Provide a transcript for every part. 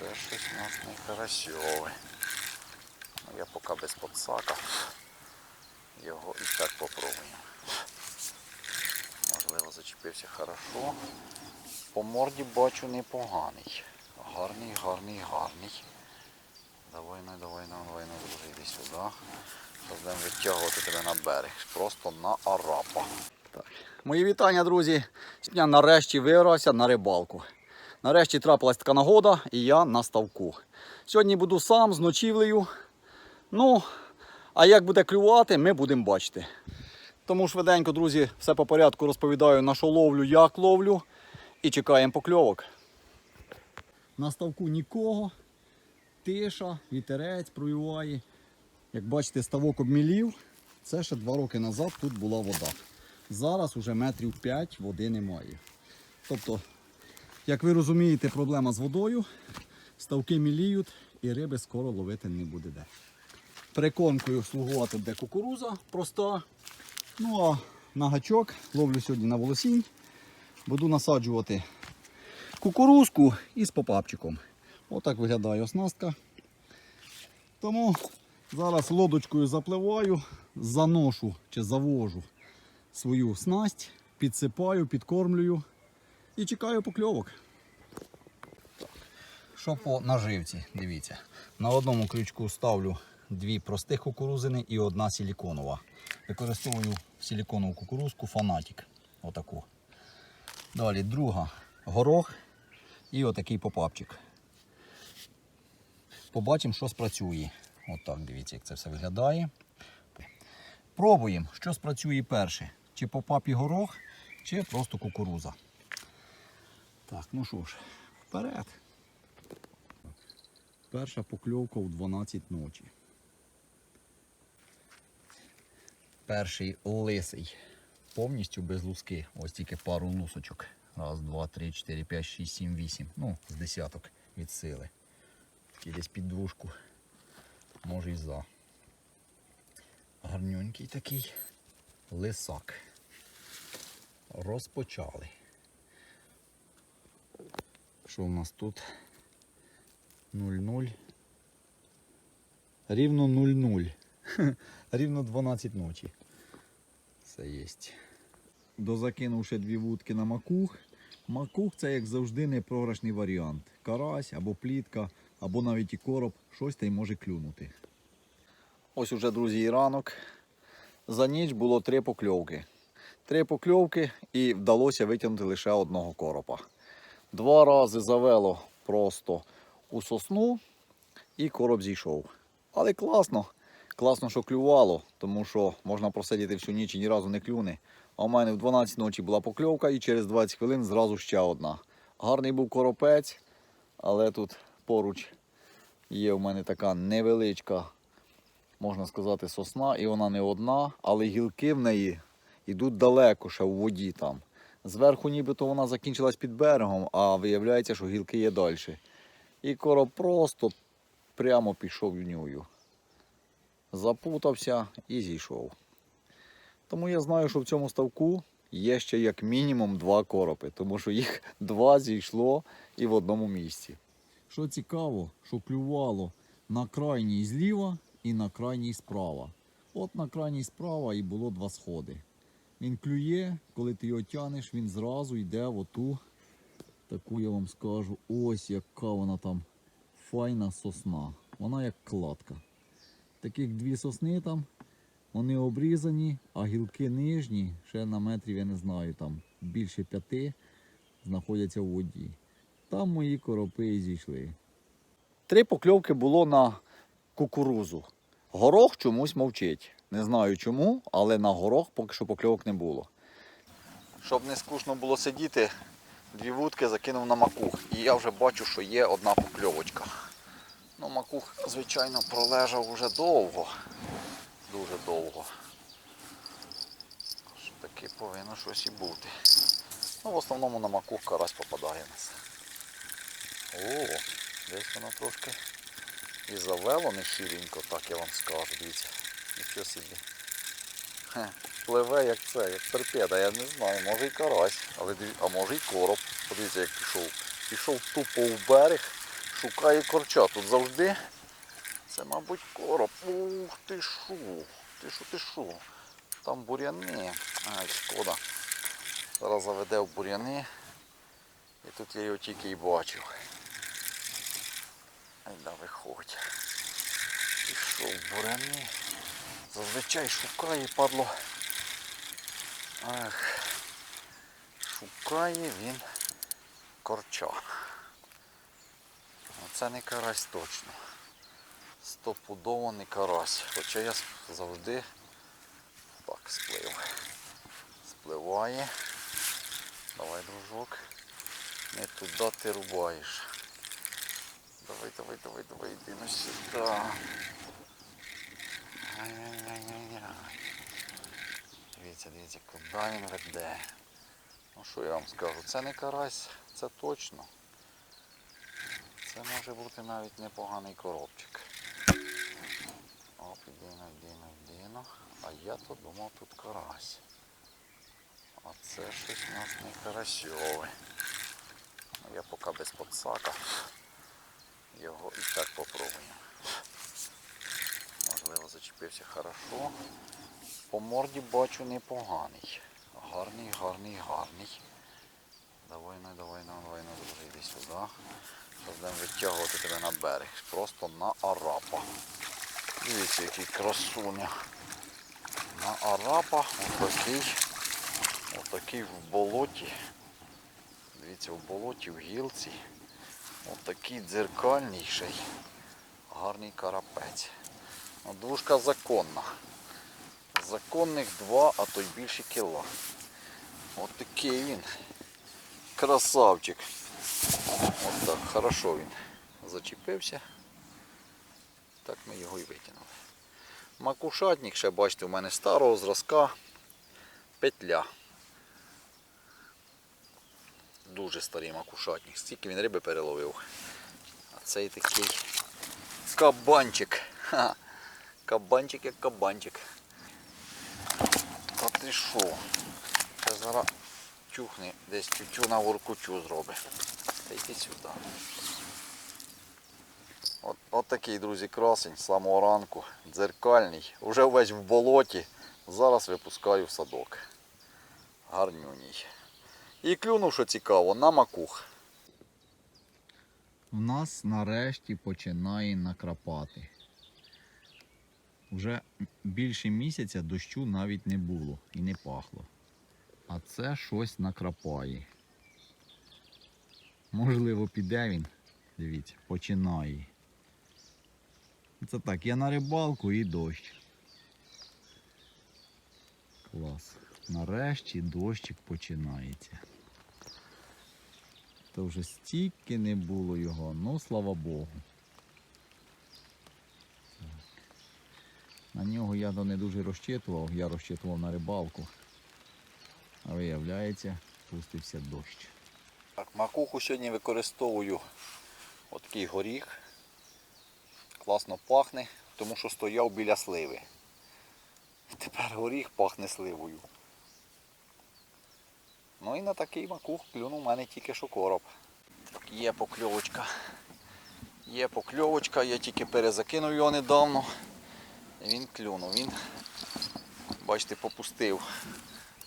Це щось у нас не карасьове. Ну, я поки без подсака. Його і так попробуємо. Можливо, зачепився хорошо. По морді бачу непоганий. Гарний, гарний, гарний. Давай ну, давай ну, давай ну, друже, йди сюди. Будемо витягувати тебе на берег. Просто на арапа. Так. Мої вітання, друзі. Сьогодні нарешті вирався на рибалку. Нарешті трапилась така нагода і я на ставку. Сьогодні буду сам з ночівлею. Ну, а як буде клювати, ми будемо бачити. Тому швиденько, друзі, все по порядку розповідаю на що ловлю, як ловлю. І чекаємо покльовок. На ставку нікого. Тиша, вітерець провіває. Як бачите, ставок обмілів. Це ще два роки назад тут була вода. Зараз уже метрів 5 води немає. Тобто, як ви розумієте, проблема з водою. Ставки міліють і риби скоро ловити не буде де. Прикормкою слугувати буде кукуруза проста. Ну а на гачок ловлю сьогодні на волосінь. Буду насаджувати кукурузку із попапчиком. Отак виглядає оснастка. Тому зараз лодочкою запливаю, заношу чи завожу свою снасть, підсипаю, підкормлюю і чекаю покльовок. Що по наживці, дивіться. На одному крючку ставлю дві простих кукурузини і одна силіконова. Використовую силіконову кукурузку Фанатік. Отаку. Далі друга горох і отакий попапчик. Побачимо, що спрацює. Отак, дивіться, як це все виглядає. Пробуємо, що спрацює перше. Чи попап і горох, чи просто кукуруза. Так, ну що ж, вперед. Перша покльовка у 12 ночі. Перший лисий. Повністю без луски. Ось тільки пару лусочок. Раз, два, три, чотири, п'ять, шість, сім, вісім. Ну, з десяток від сили. Такий десь під двушку. Може і за. Гарнюнький такий лисак. Розпочали. Що в нас тут? 0-0. Рівно 0-0. Рівно 12 ночі. Це є. Дозакинув ще дві вудки на макух. Макух це, як завжди, непрограшний варіант. Карась або плітка, або навіть і короб, щось та й може клюнути. Ось уже, друзі, і ранок. За ніч було три покльовки. Три покльовки і вдалося витягнути лише одного коропа. Два рази завело просто у сосну і короб зійшов. Але класно, класно, що клювало, тому що можна просидіти всю ніч і ні разу не клюне. А у мене в 12 ночі була покльовка і через 20 хвилин зразу ще одна. Гарний був коропець, але тут поруч є в мене така невеличка, можна сказати, сосна, і вона не одна, але гілки в неї йдуть далеко ще у воді там. Зверху нібито вона закінчилась під берегом, а виявляється, що гілки є далі. І короб просто прямо пішов в нюю. Запутався і зійшов. Тому я знаю, що в цьому ставку є ще як мінімум два коропи, тому що їх два зійшло і в одному місці. Що цікаво, що клювало на крайній зліва і на крайній справа. От на крайній справа і було два сходи. Він клює, коли ти його тянеш, він зразу йде в оту, таку я вам скажу, ось яка вона там файна сосна. Вона як кладка. Таких дві сосни там, вони обрізані, а гілки нижні, ще на метрів, я не знаю, там більше п'яти, знаходяться в воді. Там мої коропи зійшли. Три покльовки було на кукурузу. Горох чомусь мовчить. Не знаю чому, але на горох поки що покльовок не було. Щоб не скучно було сидіти, дві вудки закинув на макух. І я вже бачу, що є одна покльовочка. Ну, макух, звичайно, пролежав уже довго. Дуже довго. Що таки повинно щось і бути. Ну, в основному на макух карась попадає нас. О, десь воно трошки і завело не щиренько, так я вам скажу, дивіться. Нічого собі. Хе, пливе як це, як торпеда, я не знаю, може і карась, але диві- а може і короб. Подивіться, як пішов. Пішов тупо в берег, Шукає корча тут завжди. Це, мабуть, короб. Ух ти шо, ти шо, ти шо. Там буряни. Ай, шкода. Зараз заведе в буряни. І тут я його тільки і бачив. Ай да виходь. Пішов буряни. Зазвичай шукає, падло. Ах. Шукає він корча. Це не карась точно. Стопудово не карась. Хоча я завжди так сплив. Спливає. Давай, дружок. Не туди ти рубаєш. Давай, давай, давай, давай, йди на сюди. Дивіться, дивіться, куди він веде. Ну що я вам скажу, це не карась, це точно. Це може бути навіть непоганий коробчик. Оп, ідіно, ідіно, ідіно. А я то думав тут карась. А це щось у нас не карасьове. Ну, я поки без подсака. Його і так попробуємо. Можливо, зачепився хорошо. По морді бачу непоганий. Гарний, гарний, гарний. Давай, ну, давай, ну, давай, ну, друже, йди сюди. Зараз будемо витягувати тебе на берег. Просто на арапа. Дивіться, який красуня. На арапа отакий, отакий в болоті. Дивіться, в болоті, в гілці. Отакий дзеркальніший. Гарний карапець. Двушка законна. Законних два, а то й більше кіла. От такий він. Красавчик. От так, хорошо він зачепився. Так ми його і витягнули. Макушатник ще, бачите, у мене старого зразка петля. Дуже старий макушатник. Стільки він риби переловив. А цей такий кабанчик. Ха. Кабанчик як кабанчик. Та ти що? Це зараз тюхне, десь тютю на воркучу зробить. Та йди сюди. От, от такий, друзі, красень з самого ранку. Дзеркальний. Уже весь в болоті. Зараз випускаю в садок. Гарнюній. І клюнув, що цікаво, на макух. У нас нарешті починає накрапати. Вже більше місяця дощу навіть не було і не пахло. А це щось накрапає. Можливо, піде він. Дивіться, починає. Це так, я на рибалку і дощ. Клас. Нарешті дощик починається. То вже стільки не було його, ну слава Богу. На нього я не дуже розчитував, я розчитував на рибалку. А виявляється, пустився дощ. Так, макуху сьогодні використовую отакий горіх. Класно пахне, тому що стояв біля сливи. Тепер горіх пахне сливою. Ну і на такий макух клюнув у мене тільки що короб. Є покльовочка. Є покльовочка, я тільки перезакинув його недавно. Він клюнув. Він, бачите, попустив.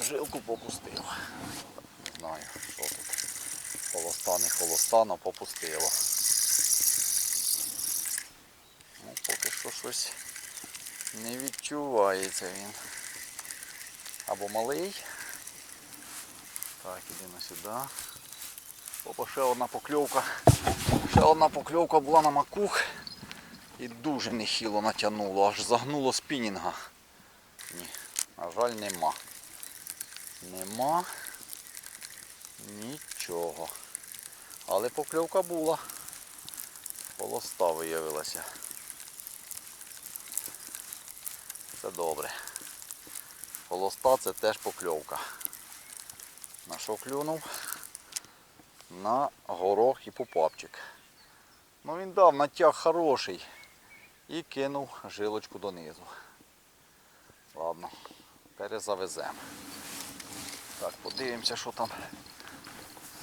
Жилку попустив. Не знаю, що тут. Холоста, не холоста, але попустило. Ну, поки що щось не відчувається він. Або малий. Так, ідемо сюди. Опа, ще одна покльовка. Ще одна покльовка була на макух. І дуже нехило натягнуло, аж загнуло спінінга. Ні, на жаль, нема. Нема нічого. Але покльовка була. Полоста виявилася. Це добре. Холоста це теж покльовка. На що клюнув? На горох і попапчик. Ну він дав натяг хороший і кинув жилочку донизу. Ладно, перезавеземо. Так, подивимося, що там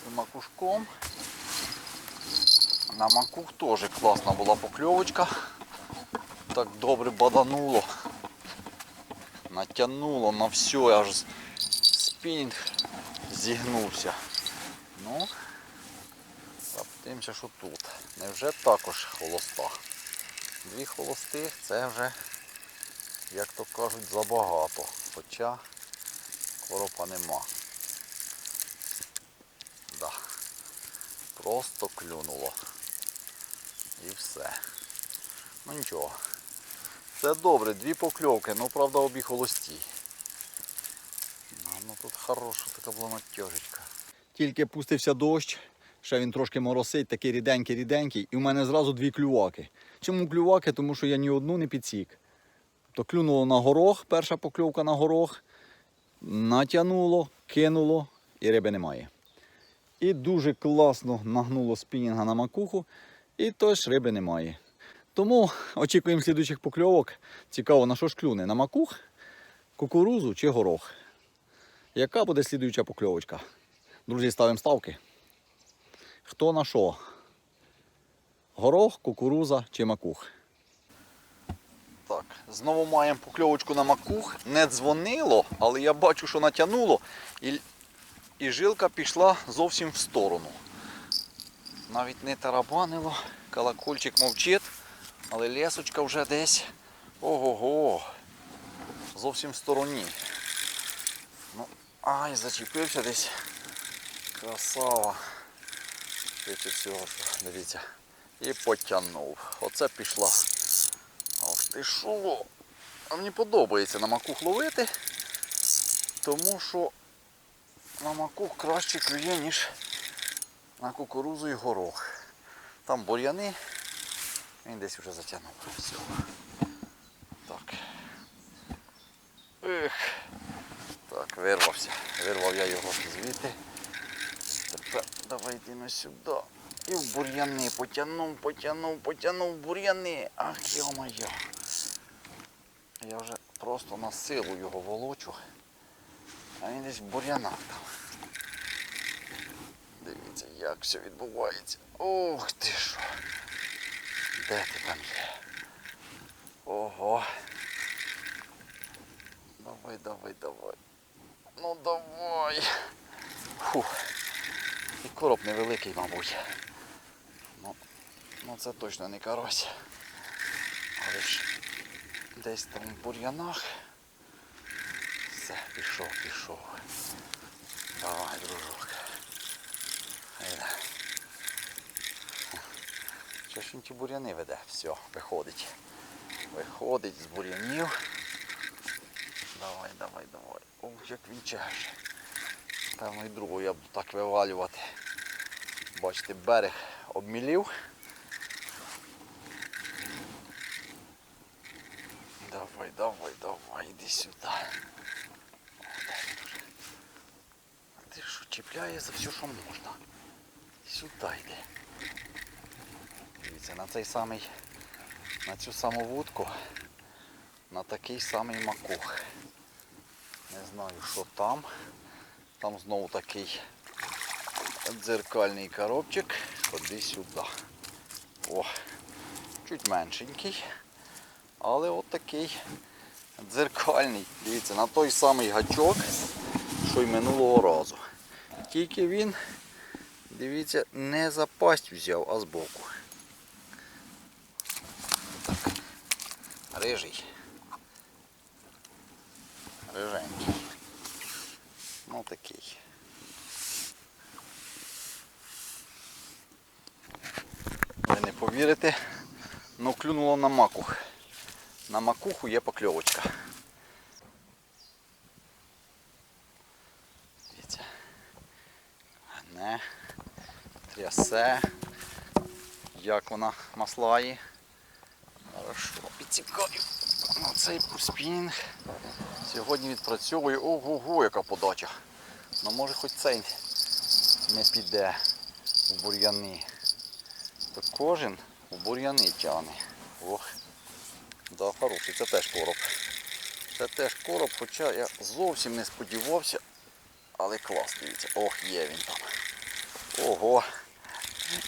з макушком. На макух теж класна була покльовочка. Так добре бадануло. Натягнуло на все, аж спінінг зігнувся. Ну, подивимося, що тут. Невже також холоста? Дві холостих це вже, як то кажуть, забагато. Хоча коропа нема. Да. Просто клюнуло. І все. Ну нічого. Це добре, дві покльовки, ну правда обі холості. Ну тут хороша така була натяжечка. Тільки пустився дощ, ще він трошки моросить, такий ріденький, ріденький, і в мене зразу дві клюваки. Чому клюваки? Тому що я ні одну не підсік. То клюнуло на горох, перша покльовка на горох, натягнуло, кинуло і риби немає. І дуже класно нагнуло спінінга на макуху, і теж риби немає. Тому очікуємо слідуючих покльовок. Цікаво, на що ж клюне? На макух, кукурузу чи горох. Яка буде слідуюча покльовочка? Друзі, ставимо ставки. Хто на що? Горох, кукуруза чи макух? Так, знову маємо покльовочку на макух. Не дзвонило, але я бачу, що натягнуло. І, і жилка пішла зовсім в сторону. Навіть не тарабанило, колокольчик мовчить, але лесочка вже десь. Ого-го. Зовсім в стороні. Ну, ай, зачепився десь. Красава. Швидше всього, дивіться. І потягнув. Оце пішла. Ох ти що? А мені подобається на макух ловити, тому що на макух краще клює, ніж на кукурузу і горох. Там бур'яни, він десь вже затягнув. Все. Так. Ех. Так, вирвався. Вирвав я його звідти. Давай на сюди. І в бур'яни потягнув, потягнув, потягнув бур'яни. Ах, йо-моє. Я вже просто на силу його волочу. А він десь в бур'янах там. Дивіться, як все відбувається. Ох ти що. Де ти там є? Ого. Давай, давай, давай. Ну давай. Фух. І короб невеликий, мабуть. Ну, ну це точно не карась. Але ж десь там в бур'янах. Все, пішов, пішов. Давай, дружок. Гайда. Що ж він ті бур'яни веде? Все, виходить. Виходить з бур'янів. Давай, давай, давай. Ох, як він чеше. Певно і другу я буду так вивалювати. Бачите, берег обмілів. Давай, давай, давай, іди сюди. Ти що, чіпляє за все, що можна. Сюди йди. Дивіться, на цей самий, на цю саму вудку, на такий самий макух. Не знаю, що там. Там знову такий дзеркальний коробчик. Ходи сюди. О, чуть меншенький. Але от такий дзеркальний. Дивіться, на той самий гачок, що й минулого разу. Тільки він, дивіться, не за пасть взяв, а збоку. Так. Рижий. Риженький. Ну такий. Ви не повірите, ну клюнуло на макух. На макуху є покльовочка. Дивіться. Не. Трясе. Як вона маслає. Хорошо. Підсікаю на цей спінінг. Сьогодні відпрацьовую. Ого-го, яка подача. Ну може хоч цей не піде в бур'яни. То кожен у бур'яни тягне. Ох. Да, хороший, це теж короб. Це теж короб, хоча я зовсім не сподівався. Але клас, дивіться. Ох, є він там. Ого.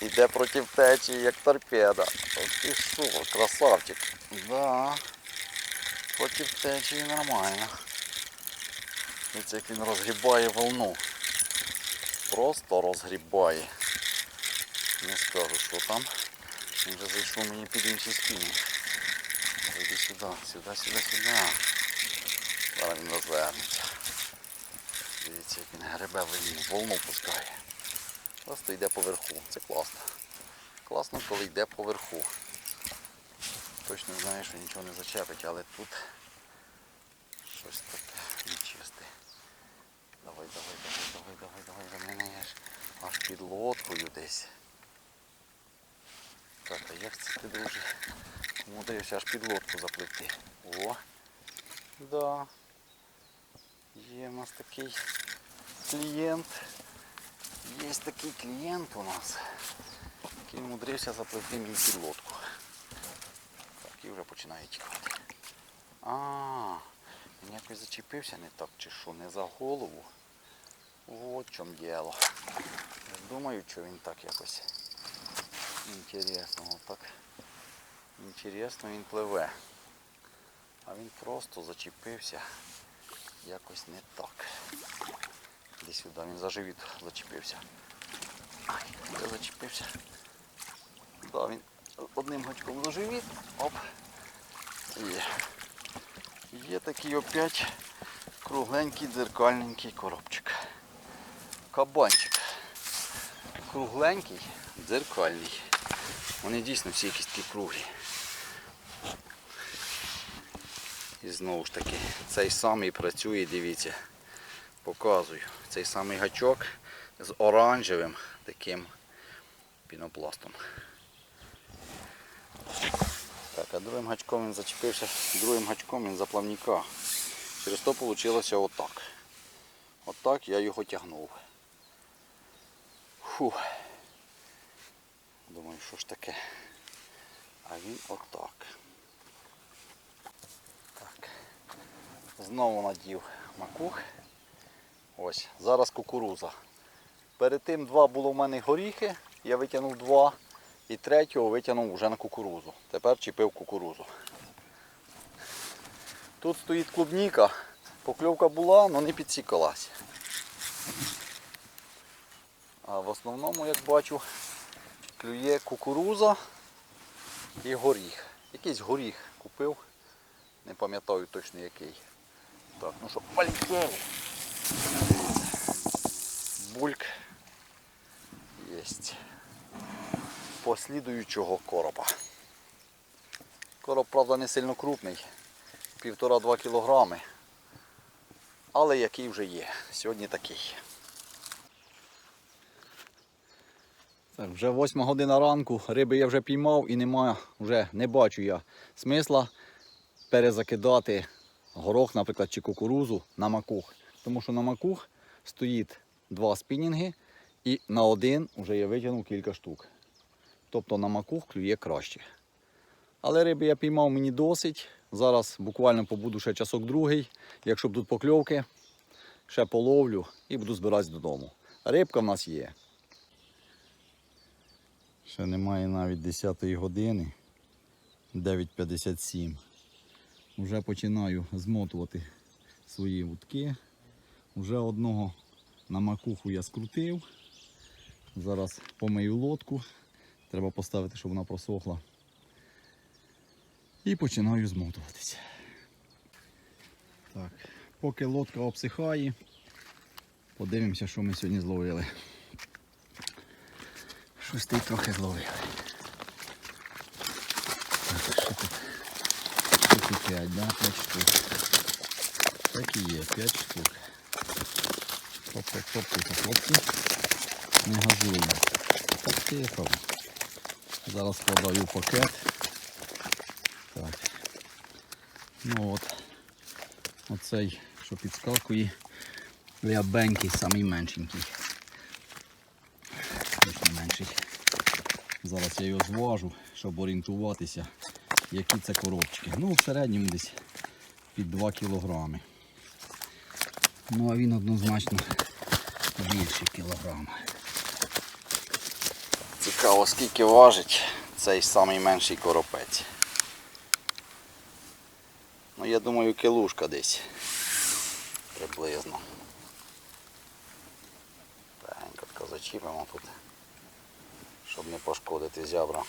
Іде проти течії, як торпеда. Ох ти що, красавчик. Да. Проти течії нормально. Дивіться, як він розгрібає волну. Просто розгрібає. Не скажу, що там. Він вже зайшов мені під інші спіни. Іди сюди, сюди, сюди, сюди. Зараз він розвернеться. Дивіться, як він гребе волну, волну пускає. Просто йде поверху. Це класно. Класно, коли йде поверху. Точно знаю, що нічого не зачепить, але тут щось таке нечисте. Давай, давай, давай, давай, давай, давай, аж, аж під лодкою десь. Так, а як це ти, друже, умудрився аж під лодку запливти? О! Да. Є в нас такий клієнт. Є такий клієнт у нас, який умудрився запливти мені під лодку. Так, і вже починає тікати. А, він якось зачепився не так чи що, не за голову. Вот в чому діло. Думаю, що він так якось інтересно. Так. Інтересно він пливе. А він просто зачепився якось не так. Іди сюди, він за живіт зачепився. Ай, я зачепився. Да, він одним гачком за живіт. Оп. Є. Є такий опять кругленький дзеркальненький коробчик. Кабанчик. Кругленький, дзеркальний. Вони дійсно всі якісь такі круглі. І знову ж таки, цей самий працює, дивіться, показую. Цей самий гачок з оранжевим таким пінопластом. Так, а другим гачком він зачепився, другим гачком він за плавника. Через то вийшло отак. Отак я його тягнув. Фух. Думаю, що ж таке. А він отак. Так. Знову надів макух. Ось, зараз кукуруза. Перед тим два було в мене горіхи, я витягнув два і третього витягнув вже на кукурузу. Тепер чіпив кукурузу. Тут стоїть клубніка. Покльовка була, але не підсікалась. А в основному, як бачу, клює кукуруза і горіх. Якийсь горіх купив. Не пам'ятаю точно який. Так, ну що, полетели. Бульк єсть. Послідуючого короба. Короб, правда, не сильно крупний. Півтора-два кілограми. Але який вже є. Сьогодні такий. Так, вже 8 година ранку, риби я вже піймав і немає, вже не бачу я смисла перезакидати горох, наприклад, чи кукурузу на макух. Тому що на макух стоїть два спінінги і на один вже я витягнув кілька штук. Тобто на макух клює краще. Але риби я піймав мені досить. Зараз буквально побуду ще часок другий. Якщо будуть покльовки, ще половлю і буду збиратися додому. Рибка в нас є. Ще немає навіть 10 години. 9.57. Вже починаю змотувати свої вудки. Вже одного на макуху я скрутив. Зараз помию лодку. Треба поставити, щоб вона просохла. І починаю змотуватися. Так, поки лодка обсихає, подивимося, що ми сьогодні зловили. Шостий трохи зловили. Так, що тут? Штуки 5, да? 5 штук. Так і є, 5 штук. Топ, тихо, хлопці. Не газуємо. Так, тихо. Зараз складаю пакет. Так. Ну от. Оцей, що підскакує. Лябенький, самий меншенький. Точно менший. Зараз я його зважу, щоб орієнтуватися, які це коробчики. Ну, в середньому десь під 2 кілограми. Ну а він однозначно більше кілограма. Цікаво, скільки важить цей самий менший коропець. Ну, я думаю, килушка десь. Приблизно. Тако зачіпимо тут, щоб не пошкодити зябра.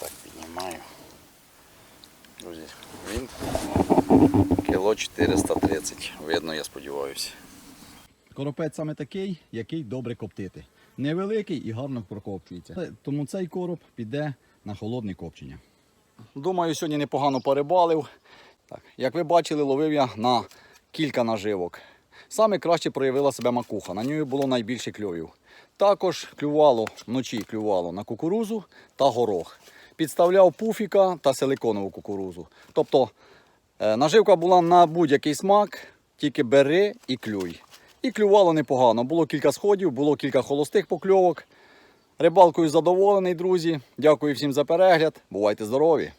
Так піднімаю. Друзі, він кіло 430. Видно, я сподіваюся. Коропець саме такий, який добре коптити. Невеликий і гарно прокопчується. Тому цей короб піде на холодне копчення. Думаю, сьогодні непогано порибалив. Так, як ви бачили, ловив я на кілька наживок. Саме краще проявила себе макуха. На ній було найбільше кльовів. Також клювало вночі клювало на кукурузу та горох. Підставляв пуфіка та силиконову кукурузу. Тобто е, наживка була на будь-який смак, тільки бери і клюй. І клювало непогано. Було кілька сходів, було кілька холостих покльовок. Рибалкою задоволений, друзі. Дякую всім за перегляд. Бувайте здорові!